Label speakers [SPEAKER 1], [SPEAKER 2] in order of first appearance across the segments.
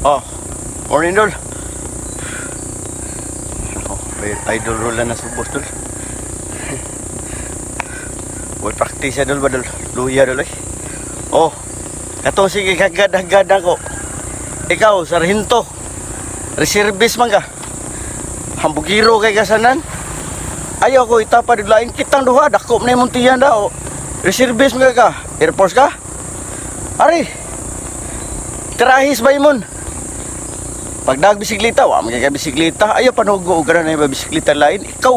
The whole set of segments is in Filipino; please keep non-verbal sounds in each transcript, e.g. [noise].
[SPEAKER 1] Oh, morning dol. Oh, idol roll na subos dol. [laughs] Boy practice dol ba dol? Luya dol eh. Oh, kato sige kagad-agad ako. Ikaw, sarhinto. Reservist man ka. Hambugiro kay kasanan. Ayaw ko itapa dil lain kitang duha dako na imong tiyan daw. Reservist man ka. Air Force ka? Ari. Terahis ba imon? Pag nagbisikleta, wa man bisikleta, ayaw panugo og na bisikleta lain. Ikaw,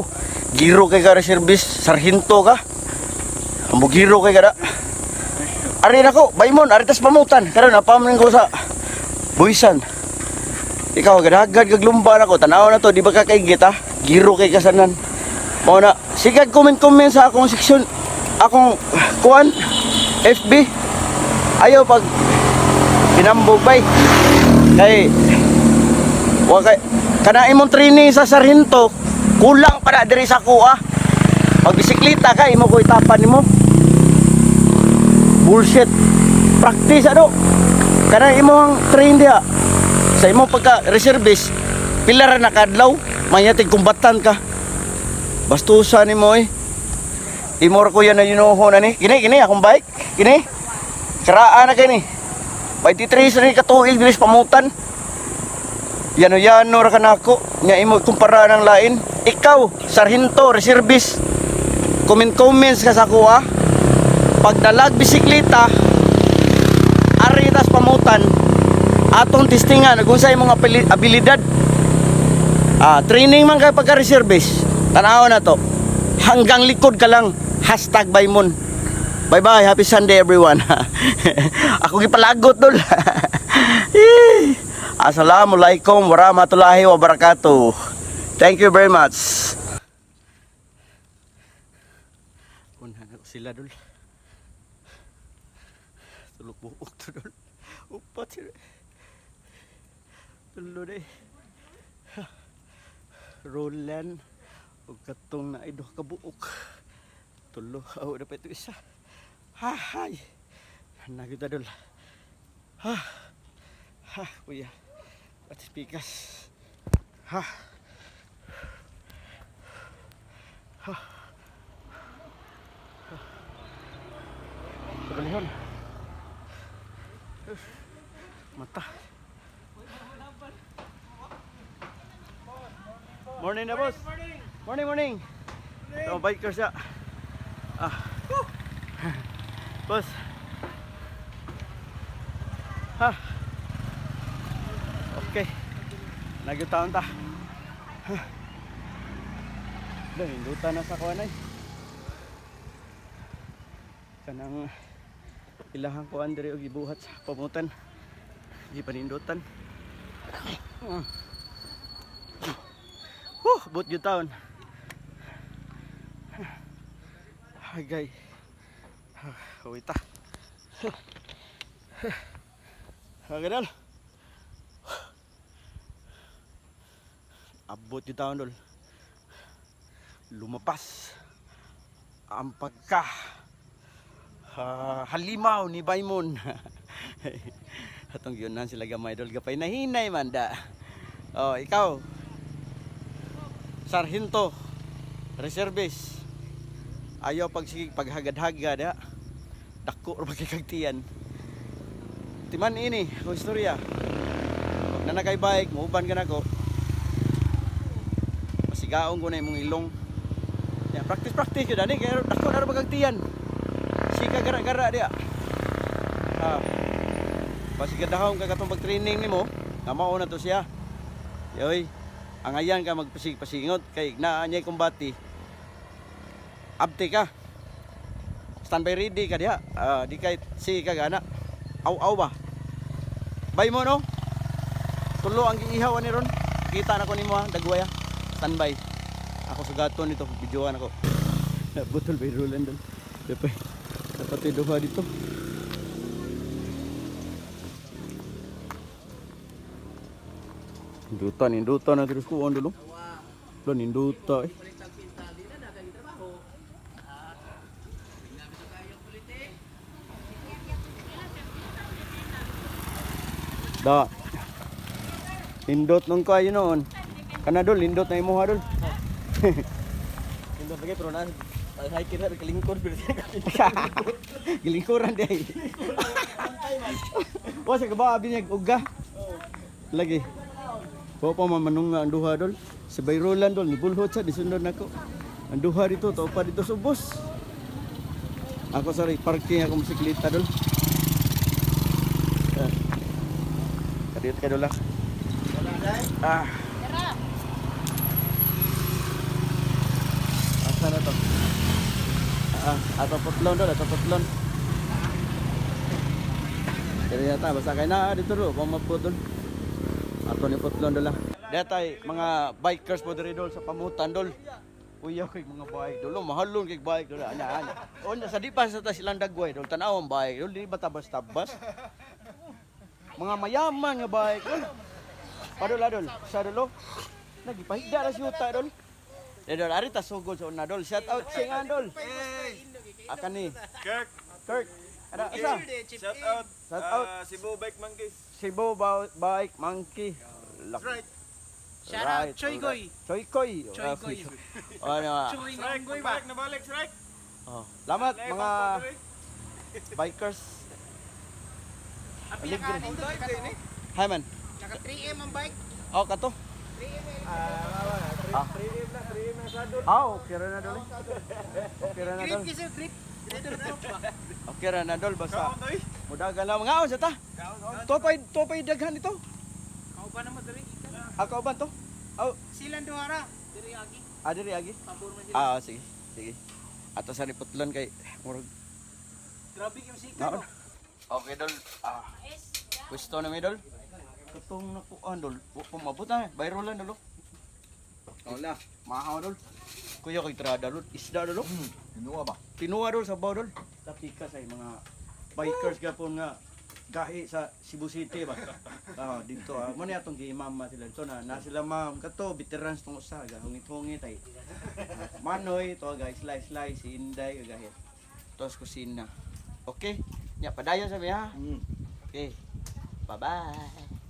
[SPEAKER 1] giro kay ka reservist, sarhinto ka. Amo giro kay kada. Ari nako, baymon, ari tas pamutan. Karon napamning ko sa buisan. Ikaw gadagad kag lumba nako, tanaw na to, di ba ka kay gita? Giro kay kasanan. Mao na, sigag comment-comment sa akong section, akong kuan FB. Ayaw pag pinambog bay. Kay wa kay kana imong training sa sarhinto, kulang pa na diri sa kuha. Pag bisikleta ka imo ko itapan nimo. Bullshit. Practice ano? Kana imong train diha. Sa imong pagka reservist, pila ra nakadlaw, manyatig kumbatan ka. Bastusa nimo eh. Imor ko yan na yunuho na ni. Kini, kini, akong bike. Kini. Karaan na kini. 23 sa ni katuig dinis pamutan. Yano yano ra kanako. Nya imo kumpara ng lain. Ikaw, sarhinto, reservist. Comment comments ka sa kuha. Pag dalag bisikleta, aritas pamutan, atong testingan kung sa imong abilidad. Ah, training man kay pagka reservist. Tanaw na to. Hanggang likod ka lang. Hashtag Baymon. Bye bye. Happy Sunday everyone. [laughs] Ako gipalagot dol. [laughs] Assalamualaikum warahmatullahi wabarakatuh. Thank you very much. Kunan ako sila dol. Tulog buok to dol. Upat sila. Tulo de. Roland ug katong na ido ka buok. Tulo aw na pa ito isa. Ha hay. Nagita dol. Ha. Ha kuya. Pati pikas. Ha. Ha. Kabalihon. Mata. Morning na boss. Morning, morning. Ito, bikers ya. Ah. [laughs] boss. Ha. Okay. Nagutaon ta. [sighs] Ha. Dah, hindutan na sa kuanay. Kanang ilahang kuan diri og ibuhat sa pamutan. Di panindutan. Mm. [sighs] Huh, but yung taon. [sighs] Agay. Uwi ta. Agad Abot yung taon dol. Lumapas. Ang pagka. ah, halimaw ni Baymon. [laughs] Atong yun na sila gamay dol. Gapay nahinay man da. Oh, ikaw. Sarhinto. Reservist. Ayaw pag sige paghagad-hagad ha. Dako ra pagkakagtiyan. Timan ini, ko istorya. Pag nanakay bike, muuban ka na ko. Masigaong ko na imong ilong. Ya, practice practice yun ani kaya dako na ra pagkagtiyan. Sika gara-gara dia. Ha. Pasigadahon ka katong pag-training nimo, nga mao na to siya. Yoy, ang ayan ka magpasig-pasingot kay naa niya kumbati. Abte ka. Standby ready ka diha. Ah, di kay si ka gana. Aw-aw ba? Bay mo no? Tulo ang giihaw ani ron. Kita na ko nimo ha, dagwaya. Standby. Ako sa gaton nito, videoan ako. [laughs] Nabutol by Roland doon. Dapat dapat duha dito. Induta, induta na terus ko dulu. Lo induta eh. Da. Lindot nung kayo noon. Kana dol, lindot na imo ha dol.
[SPEAKER 2] Hindi lagi pero na ay kira kalingkod pero
[SPEAKER 1] Gilingkuran day. Wa sa kabawa binyag uga. Lagi. Wa pa man manung ang duha dol. Sa Bayrolan dol, nibulhot sa disundod nako. Ang duha dito, to pa dito sa bus. Ako sorry, parking ako bisikleta dol. Ah. Kadiyot ka dol ah. Ah. Asa na to? Ah, ato putlon dol, ato putlon. Kaya yata, basta kayo na dito ro, kung maputol. Ato ni putlon dol ah. Datay, mga bikers po diri dol sa pamutan dol. Uyaw kay mga bike dol, oh, mahalon kay bike dol. Anya, anya. O, sa di pa sa ta silang dagway dol, tanaw ang bike dol, di ba tabas-tabas? Mga mayaman nga bike dol. Padol adol, sa dolo. Nagipahigda ra si Uta dol. Eh dol, ari ta sugod sa una dol. Shout out si nga dol. Akan ni.
[SPEAKER 3] Kirk,
[SPEAKER 1] Kirk. Ada asa?
[SPEAKER 3] shout out.
[SPEAKER 1] Shout out.
[SPEAKER 3] Ah, Cebu Bike Monkeys.
[SPEAKER 1] Cebu Bike Monkey. Lak-
[SPEAKER 3] Right.
[SPEAKER 4] Shout out, Choy Goy.
[SPEAKER 1] Choy Koy.
[SPEAKER 4] Choy Goy.
[SPEAKER 1] Ano ah.
[SPEAKER 4] Choy
[SPEAKER 3] Strike,
[SPEAKER 4] Ngonggoy ba?
[SPEAKER 3] nabalik, strike.
[SPEAKER 1] Oh. Lamat mga bikers.
[SPEAKER 4] Apil ka nito ka to.
[SPEAKER 1] Hi man.
[SPEAKER 4] Naka 3M ang bike.
[SPEAKER 1] Oh, kato.
[SPEAKER 4] 3M eh.
[SPEAKER 1] Ah.
[SPEAKER 3] 3M na, 3M na sa doon.
[SPEAKER 1] Ah, okay ra na dol. Okay ra na
[SPEAKER 4] Grip
[SPEAKER 1] dol.
[SPEAKER 4] kasi grip. Dito na ba?
[SPEAKER 1] Okay ra na dol basta. Mudagan lang sa ta. Topay topay daghan ito.
[SPEAKER 4] Kau ba naman dali?
[SPEAKER 1] Ako ba to? Oh,
[SPEAKER 4] Silang duhara. Diri agi.
[SPEAKER 1] adiri agi.
[SPEAKER 4] Pabor man sila.
[SPEAKER 1] Ah, sige. Sige. Ato sa niputlon kay murag
[SPEAKER 4] Grabe yung sika. No?
[SPEAKER 1] Okay, dol. Ah. Pwesto na may dol. Katong nakuan dol. Wa pa mabot na. Bayro lang dol. Wala. Mahaw dol. Kuya kay trada dol. Isda dol.
[SPEAKER 3] Inuwa ba?
[SPEAKER 1] Tinuwa dol sa baw dol. Tapika sa mga bikers gapon nga gahi sa Cebu City ba. [laughs] Ah, dito ah. Mo ni atong giimama sila dito na na sila ma'am kato veterans tong usa ga hungit-hungit ay. Manoy to guys, slice slice si Inday gahi. Tos kusina. Okay? Ya, padayon sa ha. Okay. Bye-bye.